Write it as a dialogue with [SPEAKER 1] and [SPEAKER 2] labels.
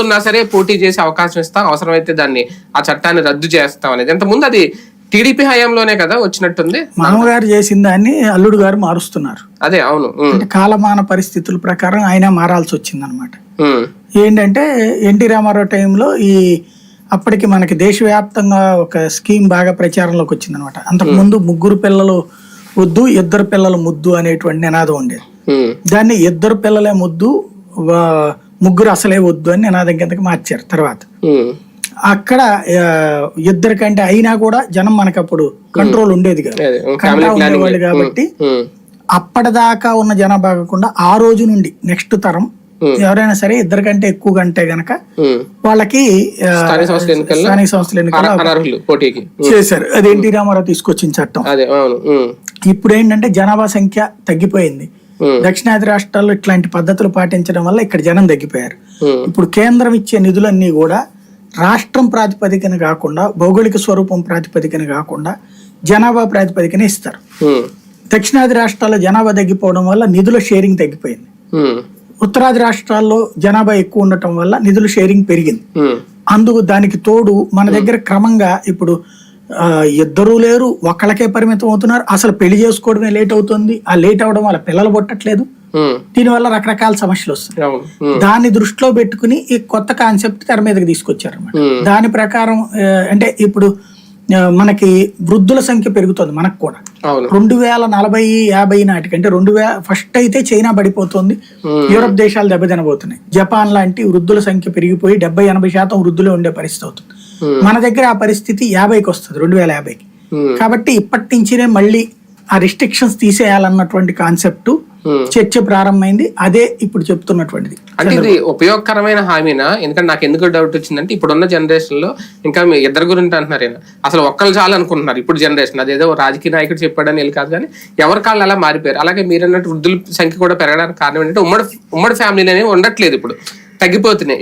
[SPEAKER 1] ఉన్నా సరే పోటీ చేసే అవకాశం ఇస్తాం అవసరమైతే దాన్ని ఆ చట్టాన్ని రద్దు చేస్తాం అనేది. ఇంత ముందు అది టీడీపీ హయాంలోనే కదా వచ్చినట్టుంది.
[SPEAKER 2] మామగారు చేసిన దాన్ని అల్లుడు గారు మారుస్తున్నారు.
[SPEAKER 1] అదే అవును.
[SPEAKER 2] అంటే కాలమాన పరిస్థితుల ప్రకారం ఆయన మారాల్సి వచ్చిందనమాట
[SPEAKER 1] ఉమ్,
[SPEAKER 2] ఏంటంటే ఎన్టీ రామారావు టైంలో ఈ అప్పటికి మనకి దేశవ్యాప్తంగా ఒక స్కీమ్ బాగా ప్రచారంలోకి వచ్చిందనమాట అంతకు ముందు ముగ్గురు పిల్లలు వద్దు ఇద్దరు పిల్లలు ముద్దు అనేటువంటి నినాదం ఉండేది. దాన్ని ఇద్దరు పిల్లలే ముద్దు ముగ్గురు అసలే వద్దు అని నినాదం కిందకి మార్చారు తర్వాత. అక్కడ ఆ, ఇద్దరికంటే అయినా కూడా జనం మనకు అప్పుడు కంట్రోల్ ఉండేది కదా. కంటా ఉండేవాళ్ళు కాబట్టి అప్పటిదాకా ఉన్న జనాభా కాకుండా ఆ రోజు నుండి నెక్స్ట్ తరం. ఎవరైనా సరే ఇద్దరికంటే ఎక్కువ కంటే గనక. వాళ్ళకి
[SPEAKER 1] స్థానిక సంస్థల ఎన్నికల్లో
[SPEAKER 2] చేశారు. అది ఎన్టీ రామారావు తీసుకొచ్చిన చట్టం. ఇప్పుడు ఏంటంటే జనాభా సంఖ్య తగ్గిపోయింది. దక్షిణాది రాష్ట్రాల్లో ఇట్లాంటి పద్ధతులు పాటించడం వల్ల ఇక్కడ జనం తగ్గిపోయారు.
[SPEAKER 1] ఉమ్,
[SPEAKER 2] ఇప్పుడు కేంద్రం ఇచ్చే నిధులన్నీ కూడా రాష్ట్రం ప్రాతిపదికన కాకుండా భౌగోళిక స్వరూపం ప్రాతిపదికన కాకుండా జనాభా ప్రాతిపదికన ఇస్తారు.
[SPEAKER 1] ఉమ్,
[SPEAKER 2] దక్షిణాది రాష్ట్రాల్లో జనాభా తగ్గిపోవడం వల్ల నిధుల షేరింగ్ తగ్గిపోయింది. ఉత్తరాది రాష్ట్రాల్లో జనాభా ఎక్కువ ఉండటం వల్ల నిధుల షేరింగ్ పెరిగింది. అందుకు దానికి తోడు మన దగ్గర క్రమంగా ఇప్పుడు ఇద్దరూ లేరు ఒకళ్ళకే పరిమితం అవుతున్నారు. అసలు పెళ్ళి చేసుకోవడమే లేట్ అవుతుంది. ఆ లేట్ అవడం వల్ల పిల్లలు పుట్టట్లేదు. దీనివల్ల రకరకాల సమస్యలు వస్తాయి దాన్ని దృష్టిలో పెట్టుకుని ఈ కొత్త కాన్సెప్ట్ తెర మీదకి తీసుకొచ్చారు అనమాట. దాని ప్రకారం అంటే ఇప్పుడు మనకి వృద్ధుల సంఖ్య పెరుగుతుంది మనకు కూడా రెండు వేల నలభై యాభై నాటికి అంటే రెండు వేల ఫస్ట్ అయితే చైనా పడిపోతుంది. యూరప్ దేశాలు దెబ్బతినబోతున్నాయి జపాన్ లాంటి వృద్ధుల సంఖ్య పెరిగిపోయి డెబ్బై ఎనభై శాతం వృద్ధులే ఉండే పరిస్థితి అవుతుంది. మన దగ్గర ఆ పరిస్థితి యాభైకి వస్తుంది రెండు వేల యాభైకి కాబట్టి ఇప్పటి నుంచినే మళ్ళీ ఆ రిస్ట్రిక్షన్స్ తీసేయాలన్నటువంటి కాన్సెప్ట్. చర్చ ప్రారంభమైంది. అదే ఇప్పుడు చెప్తున్నటువంటిది.
[SPEAKER 1] అంటే ఇది ఉపయోగకరమైన హామీనా? ఎందుకంటే నాకు ఎందుకు డౌట్ వచ్చిందంటే ఇప్పుడున్న జనరేషన్లో ఇంకా మీ ఇద్దరు గురించి అంటున్నారు. అసలు ఒక్కరు చాలు అనుకుంటున్నారు ఇప్పుడు జనరేషన్. అదేదో రాజకీయ నాయకుడు చెప్పాడని వెళ్ళి కాదు కానీ ఎవరి కాళ్ళు అలా మారిపోయారు? అలాగే మీరు అన్నట్టు వృద్ధుల సంఖ్య కూడా పెరగడానికి కారణం ఏంటంటే ఉమ్మడి ఉమ్మడి ఫ్యామిలీలు అనేవి ఉండట్లేదు ఇప్పుడు. తగ్గిపోతున్నాయి.